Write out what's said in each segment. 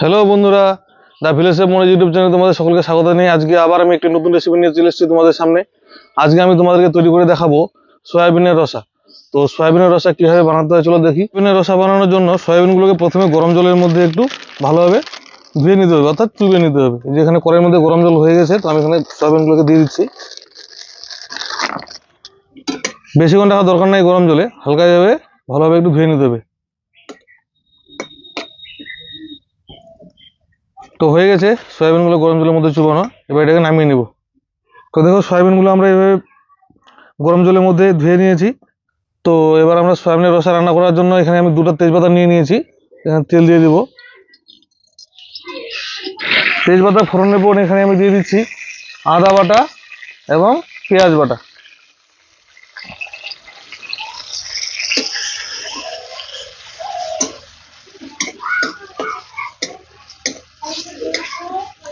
Hello বন্ধুরা। দা ভিলেজের মনে YouTube চ্যানেলে তোমাদের সকলকে স্বাগত নিয়ে আজকে আবার আমি একটি নতুন রেসিপি নিয়ে চলে এসেছি তোমাদের সামনে। আজকে আমি তোমাদেরকে তৈরি করে দেখাবো সয়াবিনের রসা। তো সয়াবিনের রসা কীভাবে বানাতে হয় চলো দেখি। সয়াবিনের রসা বানানোর জন্য সয়াবিনগুলোকে প্রথমে গরম জলের মধ্যে একটু ভালোভাবে ধুয়ে নিতে হবে, অর্থাৎ চুবিয়ে নিতে হবে। এই যে এখানে কড়াইয়ের মধ্যে গরম জল হয়ে গেছে, তো আমি এখানে সয়াবিনগুলোকে দিয়ে দিচ্ছি। বেশিক্ষণ রাখার দরকার নাই গরম জলে হালকা যাবে ভালোভাবে একটু ধুয়ে নিতে হবে। তো হয়ে গেছে, সয়াবিনগুলো গরম জলের মধ্যে চুবানো, এবার এটাকে নামিয়ে নেব। তো দেখো সয়াবিনগুলো আমরা এভাবে গরম জলের মধ্যে ধুয়ে নিয়েছি। তো এবার আমরা সয়াবিনের রসা রান্না করার জন্য এখানে আমি দুটো তেজপাতা নিয়ে নিয়েছি, এখানে তেল দিয়ে দেবো। তেজপাতা ফোড়নের পর এখানে আমি দিয়ে দিচ্ছি আদা বাটা এবং পেঁয়াজ বাটা।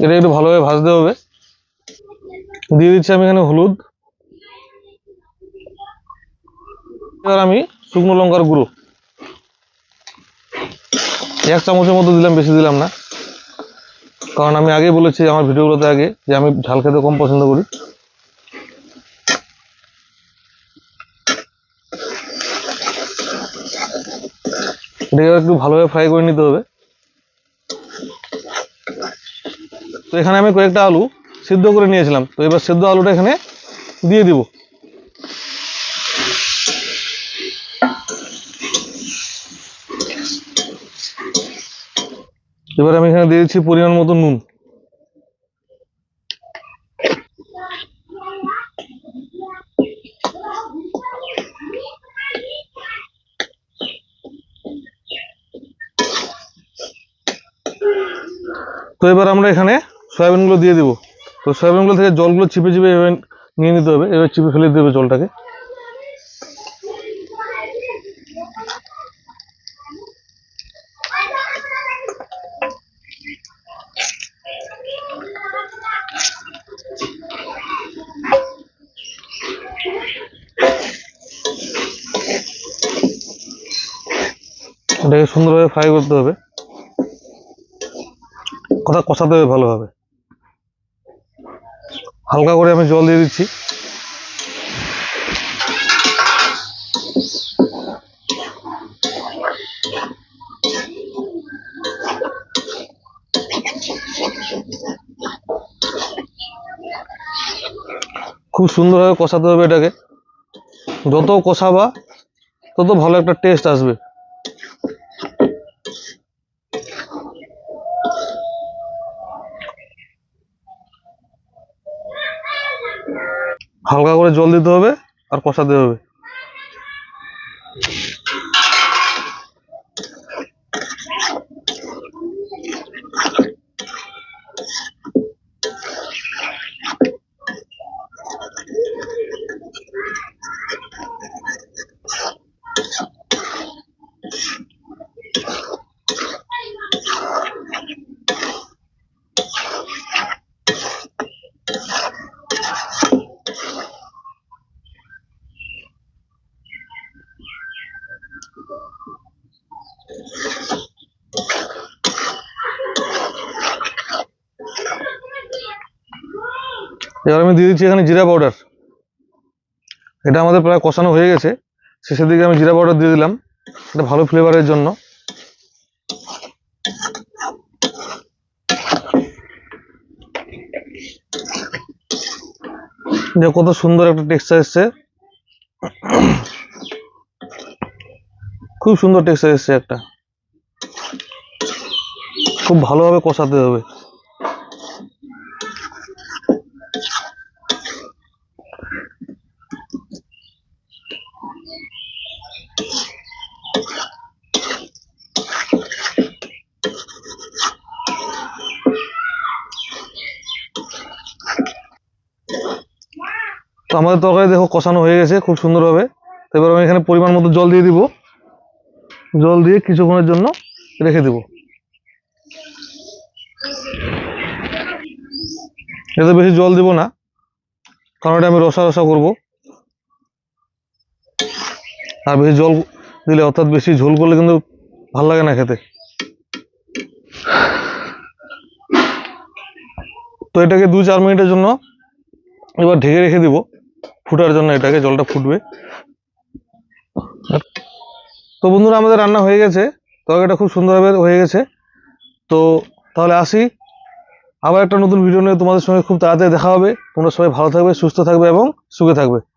এটা একটু ভালোভাবে ভাজতে হবে। দিয়ে দিচ্ছি আমি এখানে হলুদ। এবার আমি শুকনো লঙ্কার গুঁড়ো। এক চামচের মতো দিলাম, বেশি দিলাম না। কারণ আমি আগে বলেছি আমার ভিডিওগুলোতে আগে যে আমি ঝাল খেতে কম পছন্দ করি। এটাকে একটু ভালোভাবে ফ্রাই করে নিতে হবে। তো এখানে আমি কয়েকটা আলু সিদ্ধ করে নিয়েছিলাম। তো এবার সিদ্ধ আলুটা এখানে দিয়ে দিব। এবার আমি এখানে দিয়ে দিচ্ছি পরিমাণ মতো নুন। তো এবার আমরা এখানে সয়াবিনগুলো দিয়ে দিব। তো সয়াবিনগুলো থেকে জলগুলো চিপে চিপে এভাবে নিয়ে নিতে হবে। এবার চিপে ফেলে দিতে হবে জলটাকে। সুন্দরভাবে ফ্রাই করতে হবে। কথা কষাতে হবে ভালোভাবে। হালকা করে আমি জল দিয়ে দিচ্ছি। খুব সুন্দরভাবে কষাতে হবে এটাকে। যত কষাবা, তত ভালো একটা টেস্ট আসবে। হালকা করে জল দিতে হবে আর কষাতে হবে। এবার আমি দিয়ে দিচ্ছি এখানে জিরা পাউডার এটা আমাদের প্রায় কষানো হয়ে গেছে। শেষের দিকে আমি জিরা পাউডার দিয়ে দিলাম। এটা ভালো ফ্লেভারের জন্য। যে কত সুন্দর একটা টেক্সচার এসছে। খুব সুন্দর টেক্সচার এসছে একটা। খুব ভালোভাবে কষাতে হবে। তো আমাদের তরকারি দেখো কষানো হয়ে গেছে, খুব সুন্দরভাবে এবার আমি এখানে পরিমাণ মতো জল দিয়ে দিব। জল দিয়ে কিছুক্ষণের জন্য রেখে দেব। এতে বেশি জল দিব না, কারণ এটা আমি রসা রসা করব। আর বেশি জল দিলে অর্থাৎ বেশি ঝোল করলে কিন্তু ভালো লাগে না খেতে। তো এটাকে দু চার মিনিটের জন্য এবার ঢেকে রেখে দিব। ফুটার জন্য এটাকে জলটা ফুটবে। তো বন্ধুরা, আমাদের রান্না হয়ে গেছে। তরকারিটা খুব সুন্দরভাবে হয়ে গেছে। তো তাহলে আসি। আবার একটা নতুন ভিডিও নিয়ে তোমাদের সঙ্গে খুব তাড়াতাড়ি দেখা হবে। তোমরা সবাই ভালো থাকবে, সুস্থ থাকবে এবং সুখে থাকবে।